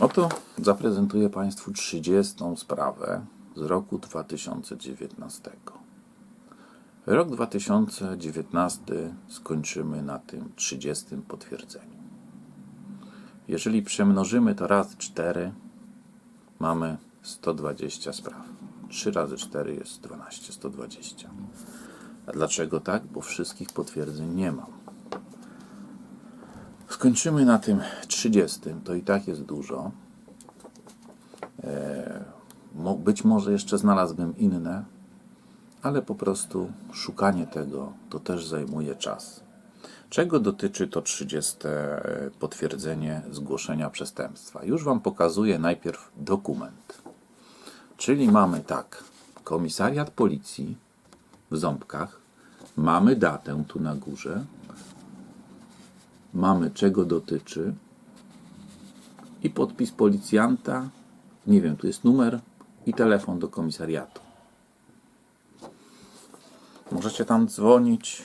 Oto zaprezentuję Państwu 30. sprawę z roku 2019. Rok 2019 skończymy na tym 30. potwierdzeniu. Jeżeli przemnożymy to razy 4, mamy 120 spraw. 3 razy 4 jest 12, 120. A dlaczego tak? Bo wszystkich potwierdzeń nie mam. Skończymy na tym 30, to i tak jest dużo. E, być może jeszcze znalazłbym inne, ale po prostu szukanie tego to też zajmuje czas. Czego dotyczy to 30 potwierdzenie zgłoszenia przestępstwa? Już Wam pokazuję najpierw dokument. Czyli mamy tak, komisariat policji w Ząbkach, mamy datę tu na górze, mamy czego dotyczy i podpis policjanta, nie wiem, tu jest numer i telefon do komisariatu. Możecie tam dzwonić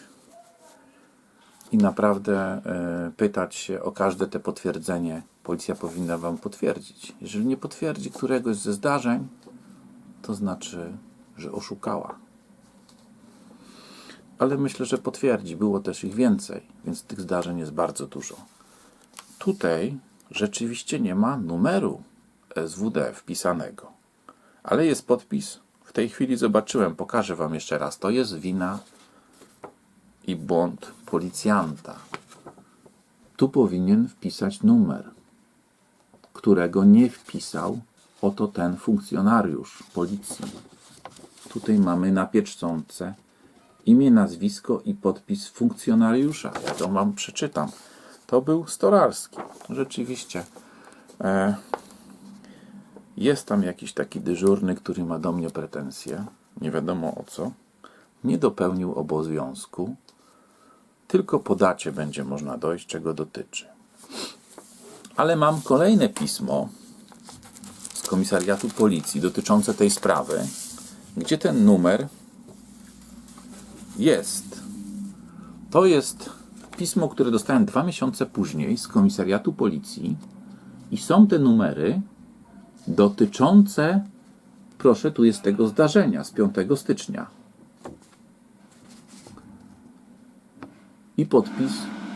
i naprawdę e, pytać się o każde te potwierdzenie. Policja powinna Wam potwierdzić. Jeżeli nie potwierdzi któregoś ze zdarzeń, to znaczy, że oszukała. Ale myślę, że potwierdzi. Było też ich więcej, więc tych zdarzeń jest bardzo dużo. Tutaj rzeczywiście nie ma numeru SWD wpisanego, ale jest podpis. W tej chwili zobaczyłem, pokażę Wam jeszcze raz. To jest wina i błąd policjanta. Tu powinien wpisać numer, którego nie wpisał oto ten funkcjonariusz policji. Tutaj mamy na pieczątce imię, nazwisko i podpis funkcjonariusza. Ja to Wam przeczytam. To był Storalski. Rzeczywiście. E, jest tam jakiś taki dyżurny, który ma do mnie pretensje. Nie wiadomo o co. Nie dopełnił obowiązku. Tylko po dacie będzie można dojść, czego dotyczy. Ale mam kolejne pismo z komisariatu policji dotyczące tej sprawy, gdzie ten numer jest. To jest pismo, które dostałem dwa miesiące później z komisariatu policji i są te numery dotyczące, proszę, tu jest tego zdarzenia z 5 stycznia. I podpis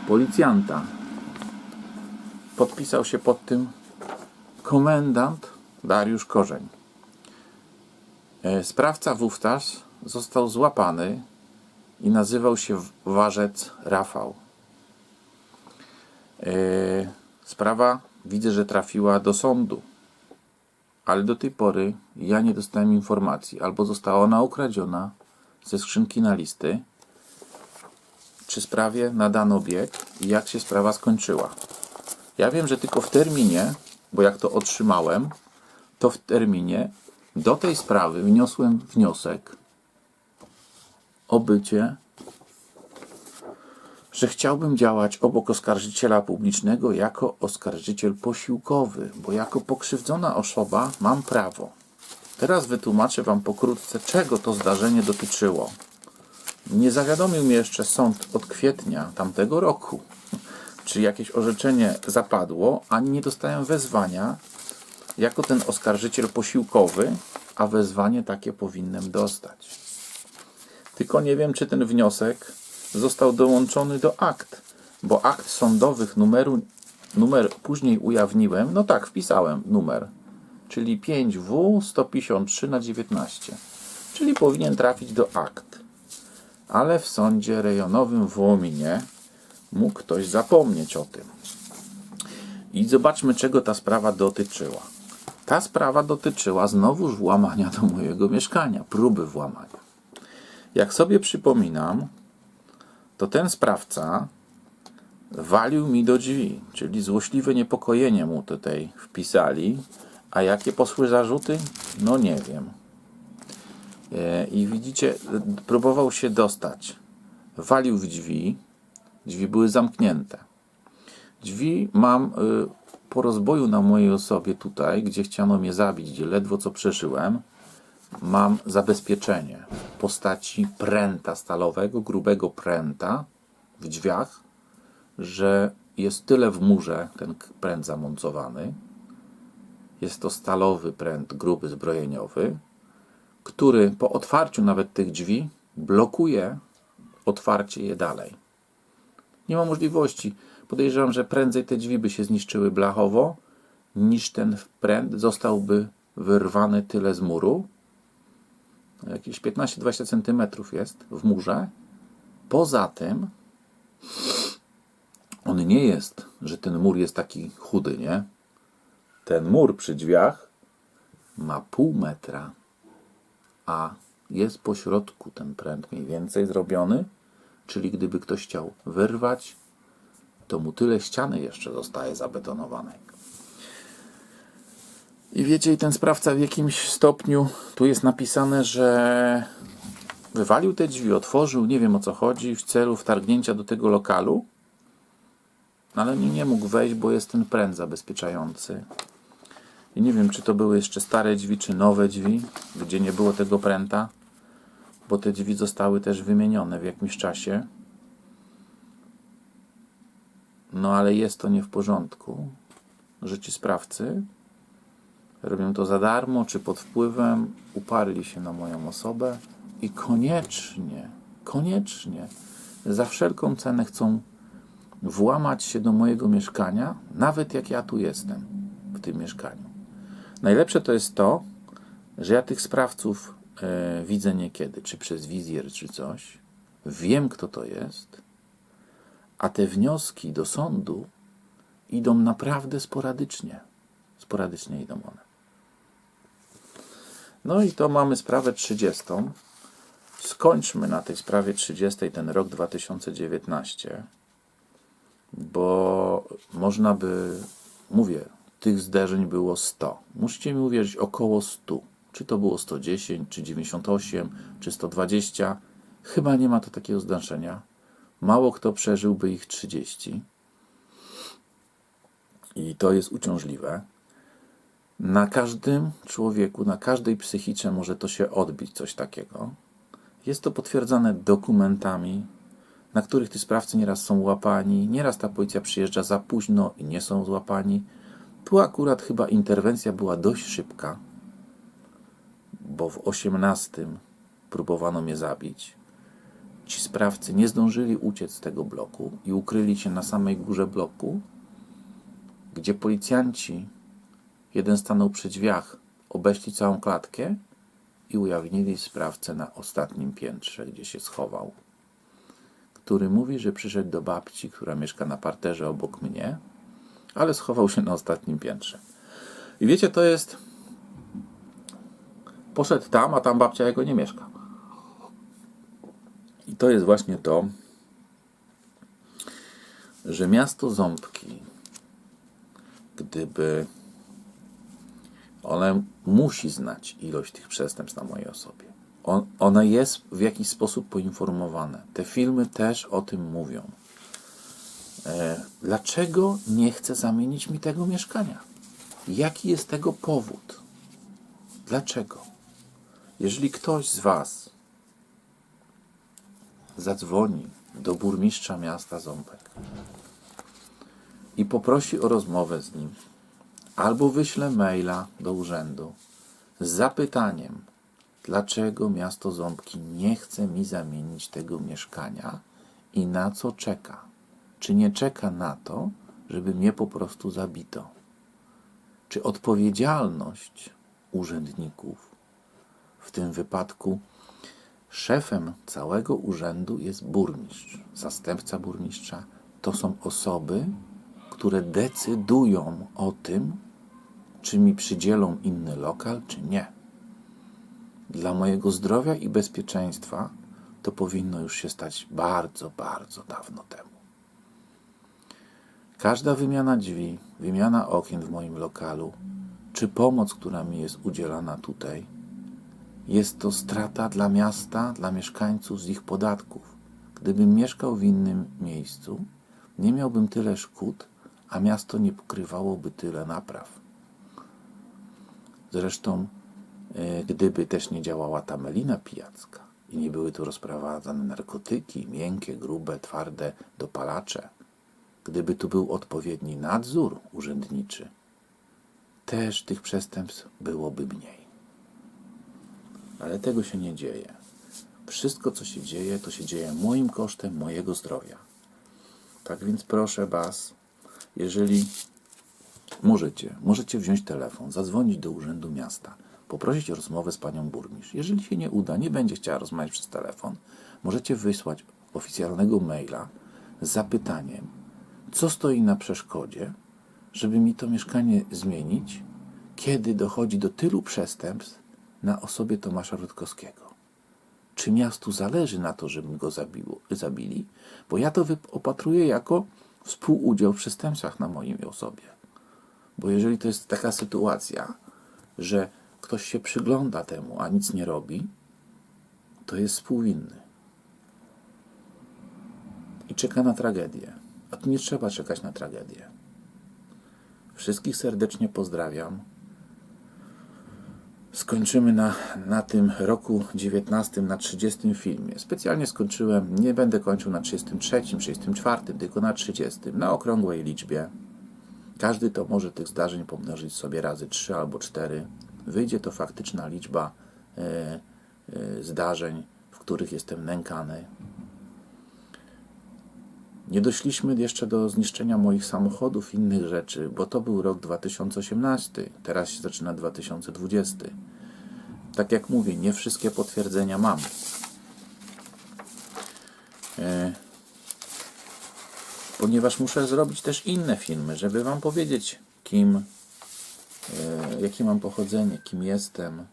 policjanta. Podpisał się pod tym komendant Dariusz Korzeń. E, Sprawca wówczas został złapany i nazywał się Warzec Rafał. E, Sprawa widzę, że trafiła do sądu, ale do tej pory ja nie dostałem informacji, albo została ona ukradziona ze skrzynki na listy, czy sprawie nadano bieg i jak się sprawa skończyła. Ja wiem, że tylko w terminie, bo jak to otrzymałem, to w terminie do tej sprawy wniosłem wniosek o że chciałbym działać obok oskarżyciela publicznego jako oskarżyciel posiłkowy, bo jako pokrzywdzona osoba mam prawo. Teraz wytłumaczę Wam pokrótce, czego to zdarzenie dotyczyło. Nie zawiadomił mnie jeszcze sąd od kwietnia tamtego roku, czy jakieś orzeczenie zapadło, ani nie dostałem wezwania jako ten oskarżyciel posiłkowy, a wezwanie takie powinienem dostać. Tylko nie wiem, czy ten wniosek został dołączony do akt, bo akt sądowych numeru, numer później ujawniłem, no tak, wpisałem numer, czyli 5W 153 na 19, czyli powinien trafić do akt. Ale w sądzie rejonowym w Łominie mógł ktoś zapomnieć o tym. I zobaczmy, czego ta sprawa dotyczyła. Ta sprawa dotyczyła znowuż włamania do mojego mieszkania, próby włamania. Jak sobie przypominam, to ten sprawca walił mi do drzwi, czyli złośliwe niepokojenie mu tutaj wpisali. A jakie poszły zarzuty? No nie wiem. E, I widzicie, próbował się dostać. Walił w drzwi, drzwi były zamknięte. Drzwi mam y, po rozboju na mojej osobie tutaj, gdzie chciano mnie zabić, gdzie ledwo co przeżyłem, mam zabezpieczenie w postaci pręta stalowego, grubego pręta w drzwiach, że jest tyle w murze ten pręt zamontowany, Jest to stalowy pręt gruby zbrojeniowy, który po otwarciu nawet tych drzwi blokuje otwarcie je dalej. Nie ma możliwości. Podejrzewam, że prędzej te drzwi by się zniszczyły blachowo, niż ten pręt zostałby wyrwany tyle z muru. Jakieś 15-20 cm jest w murze. Poza tym, on nie jest, że ten mur jest taki chudy, nie? Ten mur przy drzwiach ma pół metra, a jest po środku ten pręt mniej więcej zrobiony, czyli gdyby ktoś chciał wyrwać, to mu tyle ściany jeszcze zostaje zabetonowanej. I wiecie, i ten sprawca w jakimś stopniu, tu jest napisane, że wywalił te drzwi, otworzył, nie wiem o co chodzi, w celu wtargnięcia do tego lokalu, ale nie, nie mógł wejść, bo jest ten pręt zabezpieczający. I nie wiem, czy to były jeszcze stare drzwi, czy nowe drzwi, gdzie nie było tego pręta, bo te drzwi zostały też wymienione w jakimś czasie. No ale jest to nie w porządku, że ci sprawcy robią to za darmo, czy pod wpływem, uparli się na moją osobę i koniecznie, koniecznie, za wszelką cenę chcą włamać się do mojego mieszkania, nawet jak ja tu jestem, w tym mieszkaniu. Najlepsze to jest to, że ja tych sprawców e, widzę niekiedy, czy przez wizjer, czy coś. Wiem, kto to jest, a te wnioski do sądu idą naprawdę sporadycznie. Sporadycznie idą one. No i to mamy sprawę 30. Skończmy na tej sprawie 30 ten rok 2019, bo można by, mówię, tych zderzeń było 100. Musicie mi uwierzyć, około 100. Czy to było 110, czy 98, czy 120. Chyba nie ma to takiego znaczenia. Mało kto przeżyłby ich 30. I to jest uciążliwe. Na każdym człowieku, na każdej psychice może to się odbić, coś takiego. Jest to potwierdzane dokumentami, na których ci sprawcy nieraz są łapani, nieraz ta policja przyjeżdża za późno i nie są złapani. Tu akurat chyba interwencja była dość szybka, bo w 18 próbowano mnie zabić. Ci sprawcy nie zdążyli uciec z tego bloku i ukryli się na samej górze bloku, gdzie policjanci Jeden stanął przy drzwiach, obeszli całą klatkę i ujawnili sprawcę na ostatnim piętrze, gdzie się schował. Który mówi, że przyszedł do babci, która mieszka na parterze obok mnie, ale schował się na ostatnim piętrze. I wiecie, to jest. Poszedł tam, a tam babcia jego nie mieszka. I to jest właśnie to, że miasto Ząbki, gdyby ona musi znać ilość tych przestępstw na mojej osobie. On, ona jest w jakiś sposób poinformowana. Te filmy też o tym mówią. E, dlaczego nie chce zamienić mi tego mieszkania? Jaki jest tego powód? Dlaczego? Jeżeli ktoś z Was zadzwoni do burmistrza miasta Ząbek i poprosi o rozmowę z nim, albo wyślę maila do urzędu z zapytaniem, dlaczego miasto Ząbki nie chce mi zamienić tego mieszkania i na co czeka. Czy nie czeka na to, żeby mnie po prostu zabito? Czy odpowiedzialność urzędników, w tym wypadku szefem całego urzędu jest burmistrz, zastępca burmistrza, to są osoby, które decydują o tym, czy mi przydzielą inny lokal, czy nie. Dla mojego zdrowia i bezpieczeństwa to powinno już się stać bardzo, bardzo dawno temu. Każda wymiana drzwi, wymiana okien w moim lokalu, czy pomoc, która mi jest udzielana tutaj, jest to strata dla miasta, dla mieszkańców z ich podatków. Gdybym mieszkał w innym miejscu, nie miałbym tyle szkód, a miasto nie pokrywałoby tyle napraw. Zresztą, e, gdyby też nie działała ta melina pijacka i nie były tu rozprowadzane narkotyki, miękkie, grube, twarde dopalacze, gdyby tu był odpowiedni nadzór urzędniczy, też tych przestępstw byłoby mniej. Ale tego się nie dzieje. Wszystko, co się dzieje, to się dzieje moim kosztem, mojego zdrowia. Tak więc proszę Was, jeżeli możecie, możecie wziąć telefon, zadzwonić do Urzędu Miasta, poprosić o rozmowę z Panią Burmistrz. Jeżeli się nie uda, nie będzie chciała rozmawiać przez telefon, możecie wysłać oficjalnego maila z zapytaniem, co stoi na przeszkodzie, żeby mi to mieszkanie zmienić, kiedy dochodzi do tylu przestępstw na osobie Tomasza Rutkowskiego. Czy miastu zależy na to, żeby go zabiło, zabili? Bo ja to opatruję jako współudział w przestępstwach na mojej osobie. Bo jeżeli to jest taka sytuacja, że ktoś się przygląda temu, a nic nie robi, to jest współwinny. I czeka na tragedię. A tu nie trzeba czekać na tragedię. Wszystkich serdecznie pozdrawiam. Skończymy na, na tym roku 19, na 30 filmie. Specjalnie skończyłem, nie będę kończył na 33, 34, tylko na 30, na okrągłej liczbie. Każdy to może tych zdarzeń pomnożyć sobie razy 3 albo 4. Wyjdzie to faktyczna liczba e, e, zdarzeń, w których jestem nękany. Nie doszliśmy jeszcze do zniszczenia moich samochodów i innych rzeczy, bo to był rok 2018, teraz się zaczyna 2020. Tak jak mówię, nie wszystkie potwierdzenia mam. Ponieważ muszę zrobić też inne filmy, żeby Wam powiedzieć, kim, e, jakie mam pochodzenie, kim jestem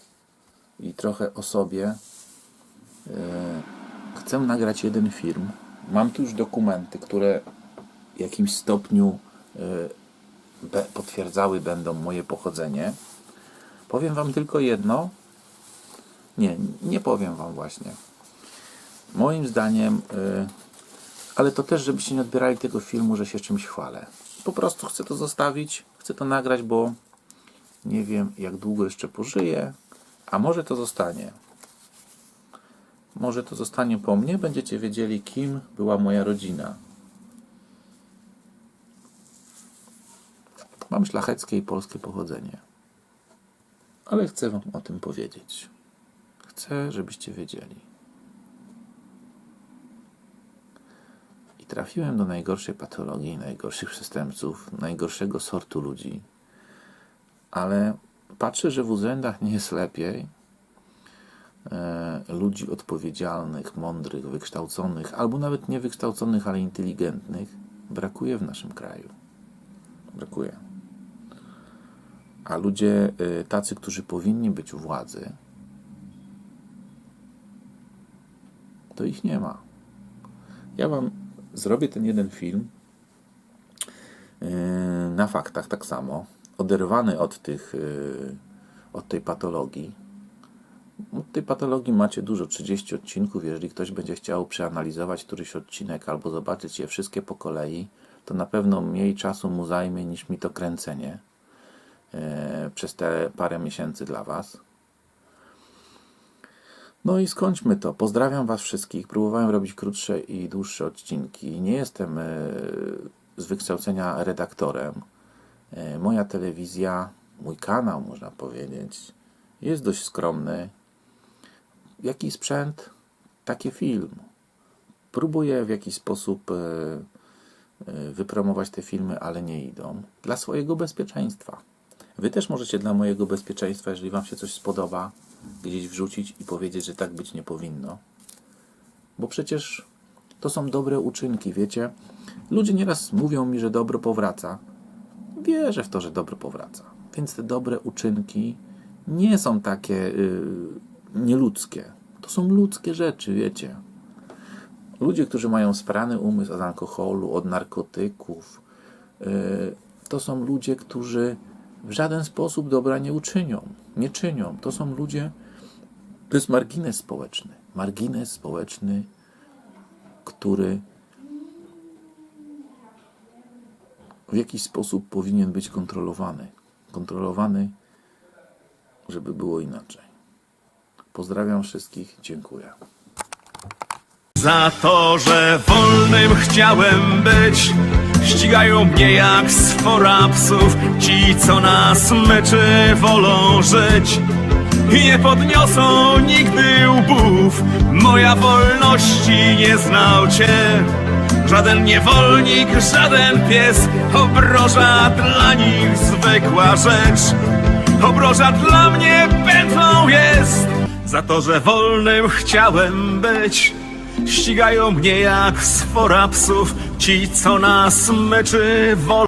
i trochę o sobie. E, chcę nagrać jeden film. Mam tu już dokumenty, które w jakimś stopniu e, potwierdzały będą moje pochodzenie. Powiem Wam tylko jedno. Nie, nie powiem Wam właśnie. Moim zdaniem, ale to też, żebyście nie odbierali tego filmu, że się czymś chwalę. Po prostu chcę to zostawić, chcę to nagrać, bo nie wiem, jak długo jeszcze pożyję, a może to zostanie. Może to zostanie po mnie, będziecie wiedzieli, kim była moja rodzina. Mam szlacheckie i polskie pochodzenie. Ale chcę Wam o tym powiedzieć. Chcę, żebyście wiedzieli. Trafiłem do najgorszej patologii, najgorszych przestępców, najgorszego sortu ludzi. Ale patrzę, że w urzędach nie jest lepiej e, ludzi odpowiedzialnych, mądrych, wykształconych, albo nawet niewykształconych, ale inteligentnych, brakuje w naszym kraju. Brakuje. A ludzie e, tacy, którzy powinni być u władzy, to ich nie ma. Ja Wam zrobię ten jeden film e, na faktach tak samo, oderwany od tych, e, od tej patologii, od tej patologii macie dużo, 30 odcinków. Jeżeli ktoś będzie chciał przeanalizować któryś odcinek albo zobaczyć je wszystkie po kolei, to na pewno mniej czasu mu zajmie niż mi to kręcenie e, przez te parę miesięcy dla Was. No i skończmy to. Pozdrawiam Was wszystkich. Próbowałem robić krótsze i dłuższe odcinki. Nie jestem e, z wykształcenia redaktorem. E, moja telewizja, mój kanał, można powiedzieć, jest dość skromny. Jaki sprzęt, taki film. Próbuję w jakiś sposób e, wypromować te filmy, ale nie idą. Dla swojego bezpieczeństwa. Wy też możecie dla mojego bezpieczeństwa, jeżeli Wam się coś spodoba, gdzieś wrzucić i powiedzieć, że tak być nie powinno. Bo przecież to są dobre uczynki, wiecie? Ludzie nieraz mówią mi, że dobro powraca. Wierzę w to, że dobro powraca. Więc te dobre uczynki nie są takie y, nieludzkie. To są ludzkie rzeczy, wiecie. Ludzie, którzy mają sprany umysł od alkoholu, od narkotyków, y, to są ludzie, którzy w żaden sposób dobra nie uczynią. Nie czynią. To są ludzie, to jest margines społeczny. Margines społeczny, który w jakiś sposób powinien być kontrolowany. Kontrolowany, żeby było inaczej. Pozdrawiam wszystkich, dziękuję. Za to, że wolnym chciałem być, Ścigają mnie jak sfora psów. Ci, co nas meczy, wolą żyć Nie podniosą nigdy łbów. Moja wolności nie znał cię. Żaden niewolnik, żaden pies. Obroża dla nich zwykła rzecz. Obroża dla mnie pętlą jest. Za to, że wolnym chciałem być Ścigają mnie jak sfora psów Ci, co nas meczy, wolą